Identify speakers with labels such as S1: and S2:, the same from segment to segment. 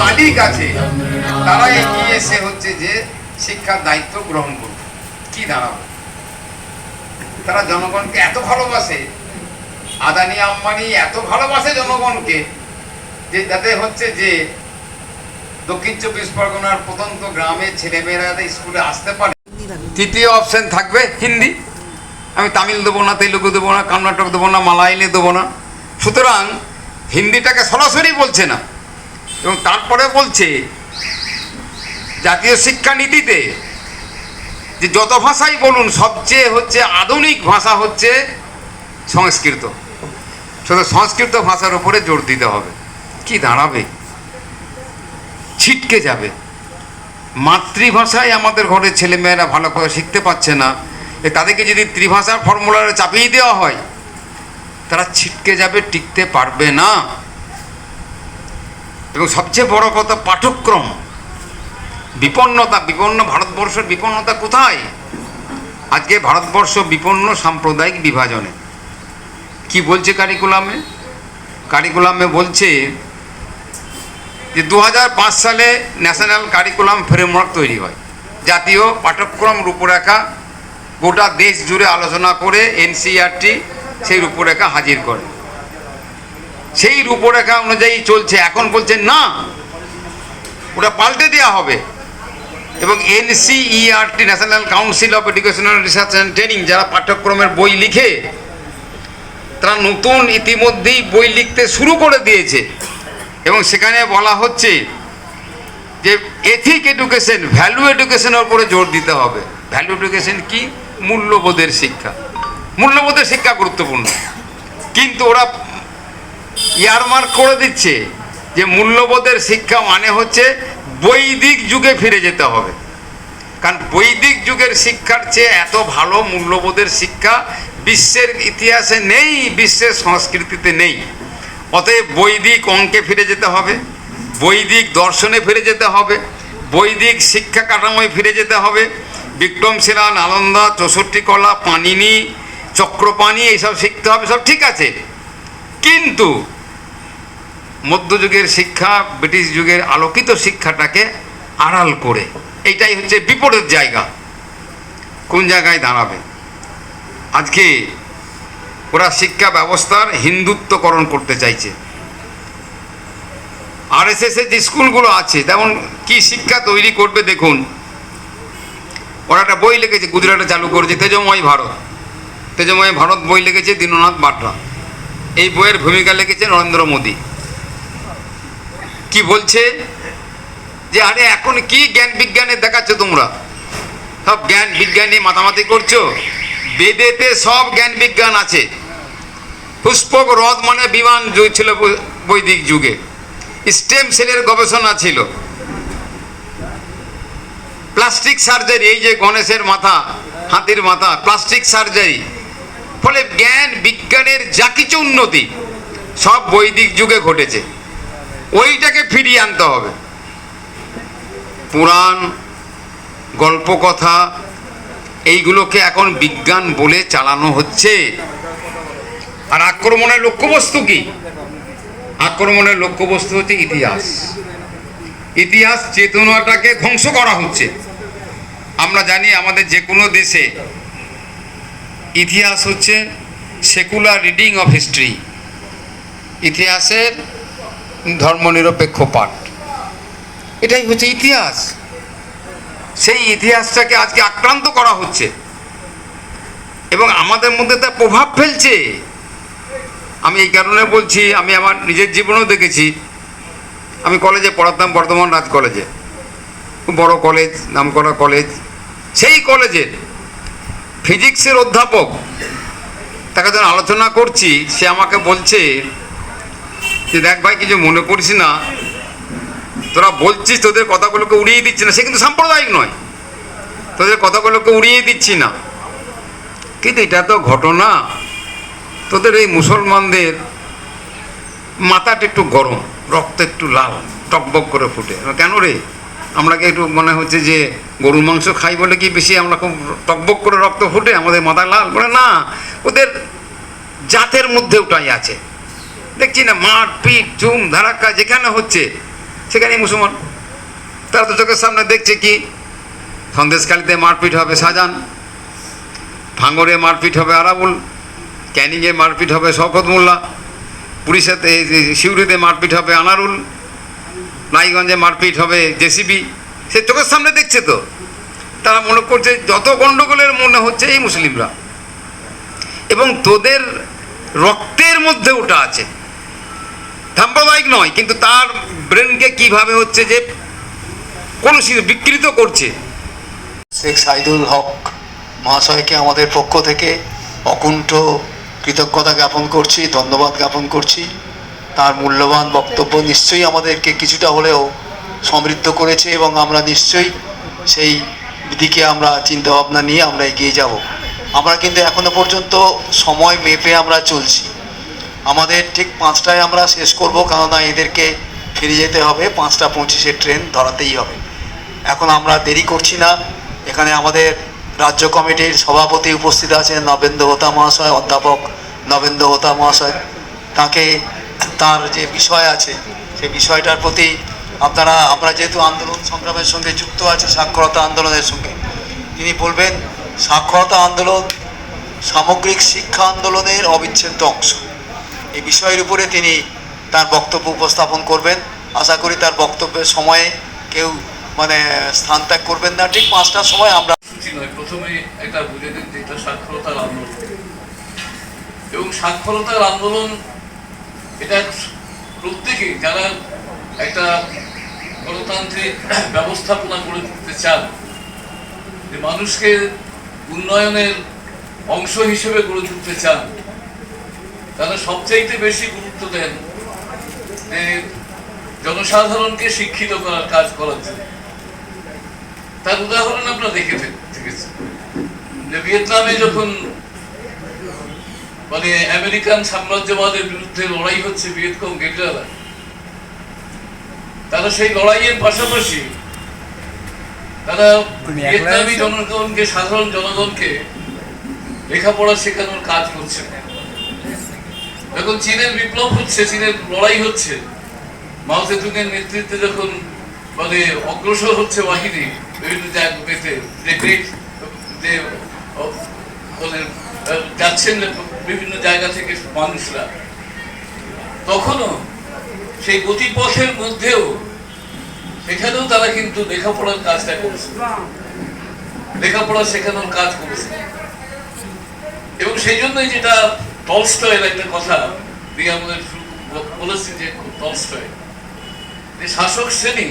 S1: মালিক আছে তারা এগিয়ে এসে হচ্ছে যে শিক্ষার দায়িত্ব গ্রহণ করবে। কি দাঁড়াবে? তারা জনগণকে এত ভালোবাসে, আদানি আম্বানি এত ভালোবাসে জনগণকে, যে যাতে হচ্ছে যে দক্ষিণ চব্বিশ পরগনার প্রত্যন্ত গ্রামের ছেলেমেয়েরা স্কুলে আসতে পারে। তৃতীয় অপশন থাকবে হিন্দি। আমি তামিল দেবো না, তেলুগু দেবো না, কর্ণাটক দেবো না, মালায়ালি দেবো না। সুতরাং হিন্দিটাকে সরাসরি বলছে না। এবং তারপরে বলছে, জাতীয় শিক্ষানীতিতে যে যত ভাষাই বলুন, সবচেয়ে হচ্ছে আধুনিক ভাষা হচ্ছে সংস্কৃত। শুধু সংস্কৃত ভাষার উপরে জোর দিতে হবে। কি দাঁড়াবে? ছিটকে যাবে। মাতৃভাষায় আমাদের ঘরের ছেলেমেয়েরা ভালো করে শিখতে পারছে না। তাদেরকে যদি ত্রিভাষার ফর্মুলারে চাপিয়ে দেওয়া হয়, তারা ছিটকে যাবে, টিকতে পারবে না। এবং সবচেয়ে বড় কথা, পাঠক্রম। বিপন্নতা, বিপন্ন ভারতবর্ষের বিপন্নতা কোথায়? আজকে ভারতবর্ষ বিপন্ন সাম্প্রদায়িক বিভাজনে। কি বলছে কারিকুলামে কারিকুলামে বলছে যে দু হাজার পাঁচ সালে ন্যাশনাল কারিকুলাম ফ্রেমওয়ার্ক তৈরি হয়। জাতীয় পাঠ্যক্রম রূপরেখা গোটা দেশ জুড়ে আলোচনা করে এনসিআরটি সেই রূপরেখা হাজির করে। সেই রূপরেখা অনুযায়ী চলছে। এখন বলছে, না, ওটা পাল্টে দেওয়া হবে। এবং NCERT national council of educational research and training যারা পাঠ্যক্রমের বই লিখে, তারা নতুন ইতিমধ্যেই বই লিখতে শুরু করে দিয়েছে। এবং সেখানে বলা হচ্ছে যে, এথিক এডুকেশন, ভ্যালু এডুকেশনের উপরে জোর দিতে হবে। ভ্যালু এডুকেশন কি? মূল্যবোধের শিক্ষা। মূল্যবোধের শিক্ষা গুরুত্বপূর্ণ। কিন্তু ওরা ইয়ারমার্ক করে দিচ্ছে যে মূল্যবোধের শিক্ষা মানে হচ্ছে বৈদিক যুগে ফিরে যেতে হবে। কারণ বৈদিক যুগের শিক্ষার চেয়ে এত ভালো মূল্যবোধের শিক্ষা বিশ্বের ইতিহাসে নেই, বিশ্বের সংস্কৃতিতে নেই। অতএব বৈদিক অঙ্কে ফিরে যেতে হবে, বৈদিক দর্শনে ফিরে যেতে হবে, বৈদিক শিক্ষা কাঠামোয় ফিরে যেতে হবে। বিক্রমশিলা নালন্দা, চৌষট্টি কলা পানিনি চক্রপাণি, এইসব শিখতে হবে, সব ঠিক আছে। কিন্তু মধ্যযুগের শিক্ষা, ব্রিটিশ যুগের আলোকিত শিক্ষাটাকে আড়াল করে। এইটাই হচ্ছে বিপরীত জায়গা। কোন জায়গায় দাঁড়াবে? আজকে ওরা শিক্ষা ব্যবস্থার হিন্দুত্বকরণ করতে চাইছে। আর এস এর যে স্কুলগুলো আছে তেমন কি শিক্ষা তৈরি করবে দেখুন। ওরা একটা বই লিখেছে, গুজরাটে চালু করেছে, তেজময় ভারত। তেজময় ভারত বই লিখেছে দীননাথ বাটরা এই বইয়ের ভূমিকা লিখেছে নরেন্দ্র মোদী। কি বলছে? যে আরে এখন কি জ্ঞান বিজ্ঞানে দেখাচ্ছ তোমরা? সব জ্ঞান বিজ্ঞান নিয়ে মাতামাতি করছ? বেদেতে সব জ্ঞান বিজ্ঞান আছে। পুষ্পক হ্রদ মানে বিমান যুগ ছিল বৈদিক যুগে। স্টেম সেলের গবেষণা ছিল। প্লাস্টিক সার্জারি, এই যে গণেশের মাথা, হাতির মাথা, প্লাস্টিক সার্জারি। ফলে জ্ঞান বিজ্ঞানের যা কিছু উন্নতি, সব বৈদিক যুগে ঘটেছে। ওইটাকে ফিরিয়ে আনতে হবে। পুরাণ, গল্পকথা, এইগুলোকে এখন বিজ্ঞান বলে চালানো হচ্ছে। আর আক্রমণের লক্ষ্যবস্তু কি? আক্রমণের লক্ষ্যবস্তু হচ্ছে ইতিহাস। ইতিহাস চেতনাটাকে ধ্বংস করা হচ্ছে। আমরা জানি আমাদের যে কোনো দেশে ইতিহাস হচ্ছে সেকুলার রিডিং অফ হিস্ট্রি ইতিহাসের ধর্মনিরপেক্ষ পাঠ। এটাই হচ্ছে ইতিহাস। সেই ইতিহাসটাকে আজকে আক্রান্ত করা হচ্ছে। এবং আমাদের মধ্যে তার প্রভাব ফেলছে। আমি এই কারণে বলছি, আমি আমার নিজের জীবনেও দেখেছি, আমি কলেজে পড়াতাম, বর্ধমান রাজ কলেজে। বড় কলেজ, নামকরা কলেজ। সেই কলেজের ফিজিক্সের অধ্যাপক, তাকে যখন আলোচনা করছি, সে আমাকে বলছে যে দেখ ভাই, কিছু মনে করিস না। তোরা বলছিস তোদের কথাগুলোকে উড়িয়ে দিচ্ছি না। সে কিন্তু সাম্প্রদায়িক নয়। তোদের কথাগুলোকে উড়িয়ে দিচ্ছি না। কিন্তু এটা তো ঘটনা। তোদের এই মুসলমানদের মাথাটা একটু গরম, রক্ত একটু লাল, টকবক করে ফুটে। কেন রে? আমরা কি একটু মনে হচ্ছে যে গরুর মাংস খাই বলে কি বেশি আমরা খুব টকবক করে রক্ত ফুটে? আমাদের মাথা লাল বলে না। ওদের জাতের মধ্যে ওটাই আছে। দেখছি না, মাঠ পিট চুম, ধারাক্কা, যেখানে হচ্ছে, সেখানেই মুসলমান। তারা তো চোখের সামনে দেখছে কি? সন্দেশকালীতে মারপিট হবে সাজান ভাঙরে মারপিট হবে আরাবুল, ক্যানিংয়ে মারপিট হবে শওকত মোল্লা পুলিশেতে শিউরিতে মারপিট হবে আনারুল, নাইগঞ্জে মারপিট হবে জেসিবি, সে চোখের সামনে দেখছে তো। তারা মনে করছে যত গণ্ডগোলের মনে হচ্ছে এই মুসলিমরা। এবং তোদের রক্তের মধ্যে ওটা আছে। সাম্প্রদায়িক নয়, কিন্তু তার ব্রেনকে কীভাবে হচ্ছে যে কোনো বিকৃত করছে?
S2: শেখ সাইদুল হক মহাশয়কে আমাদের পক্ষ থেকে অকুণ্ঠ কৃতজ্ঞতা জ্ঞাপন করছি, ধন্যবাদ জ্ঞাপন করছি। তার মূল্যবান বক্তব্য নিশ্চয়ই আমাদেরকে কিছুটা হলেও সমৃদ্ধ করেছে এবং আমরা নিশ্চয়ই সেই দিকে আমরা চিন্তাভাবনা নিয়ে আমরা এগিয়ে যাব। আমরা কিন্তু এখনও পর্যন্ত সময় মেপে আমরা চলছি। আমাদের ঠিক পাঁচটায় আমরা শেষ করব, কেননা এদেরকে ফিরে যেতে হবে। পাঁচটা পঁচিশের ট্রেন ধরাতেই হবে। এখন আমরা দেরি করছি না। এখানে আমাদের রাজ্য কমিটির সভাপতি উপস্থিত আছেন নবেন্দ্র হোতা মহাশয়, অধ্যাপক নবেন্দ্র হোতা মহাশয়। তাকে তার যে বিষয় আছে, সেই বিষয়টার প্রতি আপনারা, আমরা যেহেতু আন্দোলন সংগ্রামের সঙ্গে যুক্ত আছি, সাক্ষরতা আন্দোলনের সঙ্গে, তিনি বলবেন, সাক্ষরতা আন্দোলন সামগ্রিক শিক্ষা আন্দোলনের অবিচ্ছেদ্য অংশ। এই বিষয়ের উপরে তিনি তার বক্তব্য উপস্থাপন করবেন। আশা করি তার বক্তব্যের সময়ে কেউ মানে স্থান ত্যাগ করবেন না। ঠিক পাঁচটার সময় আমরা
S3: প্রথমে এটা বুঝে দিন যে সাক্ষরতার আন্দোলন। এবং সাক্ষরতার আন্দোলন, এটা প্রত্যেকে যারা একটা গণতান্ত্রিক ব্যবস্থাপনা করে দিতে চান, যে মানুষকে উন্নয়নের অংশ হিসেবে গড়ে তুলতে চান তারা সবচাইতে বেশি গুরুত্ব দেন যে জনসাধারণকে শিক্ষিত করার কাজ করার জন্য। তার উদাহরণ আমরা দেখে থেকেছি। যে ভিয়েতনামে যখন মানে আমেরিকান সাম্রাজ্যবাদের বিরুদ্ধে লড়াই হচ্ছে ভিয়েতকং গেরিলারা তারা সেই লড়াইয়ের পাশাপাশি তারা ভিয়েতনামি জনগণকে সাধারণ জনগণকে লেখাপড়া শেখানোর কাজ করছে। যখন চীনের বিপ্লব হচ্ছে চীনের লড়াই হচ্ছে মাও সেতুংয়ের নেতৃত্বে যখন মানে অগ্রসর হচ্ছে বাহিনী বিভিন্ন জায়গাতে আহ, যাচ্ছেন বিভিন্ন জায়গা থেকে মানুষরা তখনও সেই গতিপথের মধ্যেও সেখানেও তারা কিন্তু লেখাপড়ার কাজটা করেছে। লেখাপড়া শেখানোর কাজ করেছে। এবং সেই জন্যই যেটা টলস্টয়ের একটা কথা বলেছি যে টলস্টয়। যে শাসক শ্রেণি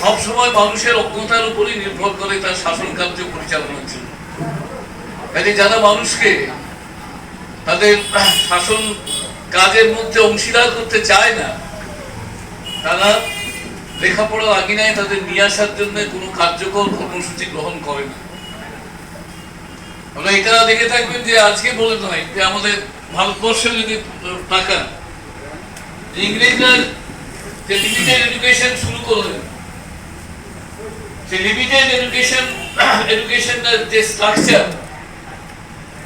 S3: সবসময় মানুষের অজ্ঞতার উপরই নির্ভর করে তার শাসন কার্য পরিচালনার জন্য। কাজে যারা মানুষকে তাদের শাসন কাজের মধ্যে অংশীদার করতে চায় না, তারা লেখাপড়ার আগিনায় তাদের নিয়ে আসার জন্য কোনো কার্যকর কর্মসূচি গ্রহণ করে না। আমরা এটা দেখে থাকবেন যে আজকে বলে নয় যে আমাদের ভারতবর্ষে যদি টাকা ইংরেজরা শুরু করলেন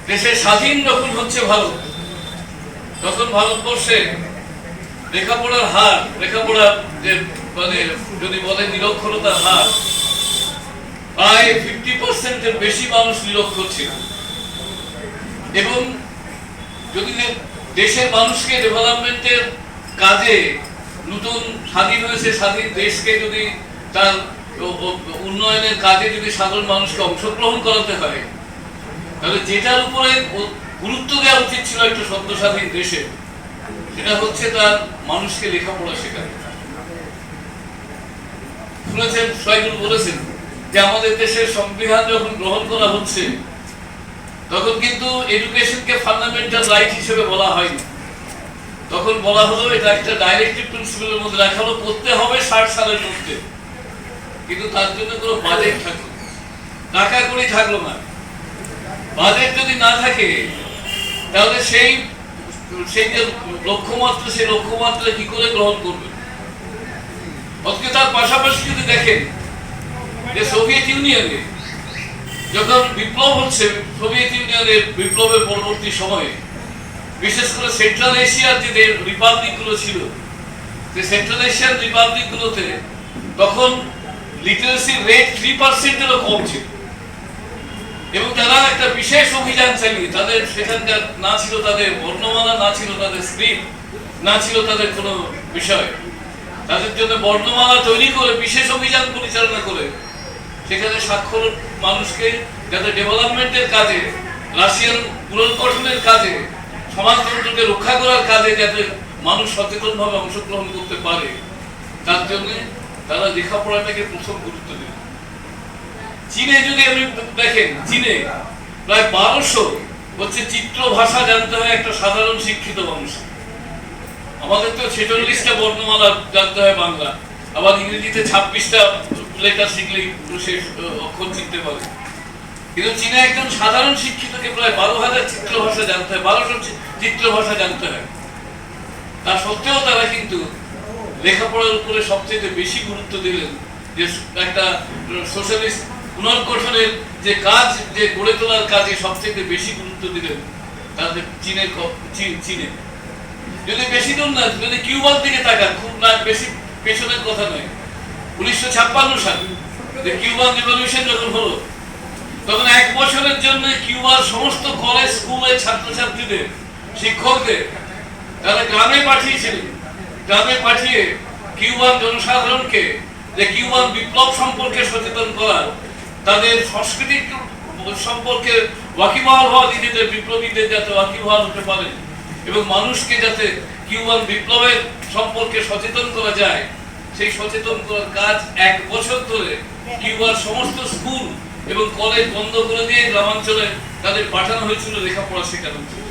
S3: দেশের স্বাধীন যখন হচ্ছে ভারত ভারতবর্ষে লেখাপড়ার হার মানে যদি বলেন নিরক্ষরতার হার প্রায় ফিফটি পার্সেন্টের বেশি মানুষ নিরক্ষর ছিল। এবং যদি দেশের মানুষকে ডেভেলপমেন্টের কাজে নতুন স্বাধীন হয়েছে, স্বাধীন দেশকে যদি তার উন্নয়নের কাজে যদি সাধারণ মানুষকে অংশগ্রহণ করাতে হয়, তাহলে যেটার উপরে গুরুত্ব দেওয়া উচিত ছিল একটা সদ্য স্বাধীন দেশে, সেটা হচ্ছে তার মানুষকে লেখাপড়া শেখানো। শুনেছেন বলেছেন যে আমাদের দেশের সংবিধান যখন গ্রহণ করা হচ্ছে, তখন কিন্তু এডুকেশনকে ফান্ডামেন্টাল রাইট হিসেবে বলা হয়নি। তখন বলা হলো এটা একটা ডাইরেক্টিভ প্রিন্সিপালের মধ্যে রাখা হলো, করতে হবে ষাট সালের মধ্যে। কিন্তু তার জন্য কোনো বাজেট থাকল। টাকা করি থাকল না। বাজেট যদি না থাকে, তাহলে সেই সেই যে লক্ষ্যমাত্রা, সেই লক্ষ্যমাত্রা কি করে গ্রহণ করবে? অথচ তার পাশাপাশি যদি দেখেন যে সোভিয়েত ইউনিয়নে যখন বিপ্লব হচ্ছে, সোভিয়েত ইউনিয়নের বিপ্লবের পরবর্তী সময়ে, বিশেষ করে সেন্ট্রাল এশিয়ার যে রিপাবলিকগুলো ছিল যে সেন্ট্রাল এশিয়ান রিপাবলিকগুলোতে তখন লিটারেসি রেট থ্রি পার্সেন্টেরও কম ছিল। এবং তারা একটা বিশেষ অভিযান চালিয়ে, তাদের সেখানকার না ছিল তাদের বর্ণমালা, না ছিল তাদের স্ক্রিপ্ট না ছিল তাদের কোনো বিষয়। তাদের জন্য বর্ণমালা তৈরি করে, বিশেষ অভিযান পরিচালনা করে সেখানে স্বাক্ষর মানুষকে, যাতে ডেভেলপমেন্টের কাজে রাশিয়ান পুনর্গঠনের কাজে সমাজতন্ত্রকে রক্ষা করার কাজে যাতে মানুষ সচেতনভাবে অংশগ্রহণ করতে পারে, তার জন্য তারা লেখাপড়াটাকে প্রথম গুরুত্ব দেবে চীনে যদি আপনি দেখেন, চীনে প্রায় বারোশো হচ্ছে চিত্র ভাষা জানতে হয় একটা সাধারণ শিক্ষিত মানুষ আমাদের তো ছেচল্লিশটা বর্ণমালা জানতে হয় বাংলা, আবার ইংরেজিতে ছাব্বিশটা লেটার শিখলেই সে অক্ষর চিনতে পারে। কিন্তু চীনে একজন সাধারণ শিক্ষিতকে প্রায় বারো হাজার চিত্র ভাষা জানতে হয় বারোশো চিত্র ভাষা জানতে হয়। তা সত্ত্বেও তারা কিন্তু লেখাপড়ার উপরে সবচেয়ে বেশি গুরুত্ব দিলেন যে একটা সোশ্যালিস্ট পুনর্গঠনের যে কাজ, যে গড়ে তোলার কাজে সবচেয়ে বেশি গুরুত্ব দিলেন তাদের চীনের চীনে। যদি বেশি দূর না, যদি কিউবার দিকে তাকান, খুব না বেশি পেছনের কথা নয়। উনিশশো ছাপ্পান্ন সালে কিউবান রিভলিউশন যখন হলো, তখন এক বছরের জন্য কিউবার সমস্ত কলেজ স্কুলের ছাত্রছাত্রীদের, শিক্ষকদের তারা গ্রামে পাঠিয়েছিলেন। গ্রামে পাঠিয়ে কিউবান জনসাধারণকে যে কিউবান বিপ্লব সম্পর্কে সচেতন করার, তাদের সাংস্কৃতিক সম্পর্কে ওয়াকিবহাল হওয়া নিজেদের, বিপ্লবীদের যাতে ওয়াকিবহাল হতে পারে এবং মানুষকে যাতে কিউবান বিপ্লবের সম্পর্কে সচেতন করা যায় সেই সচেতন করার কাজ এক বছর ধরে কিউবার সমস্ত স্কুল এবং কলেজ বন্ধ করে দিয়ে গ্রামাঞ্চলে তাদের পাঠানো হয়েছিল লেখাপড়া শেখানোর জন্য।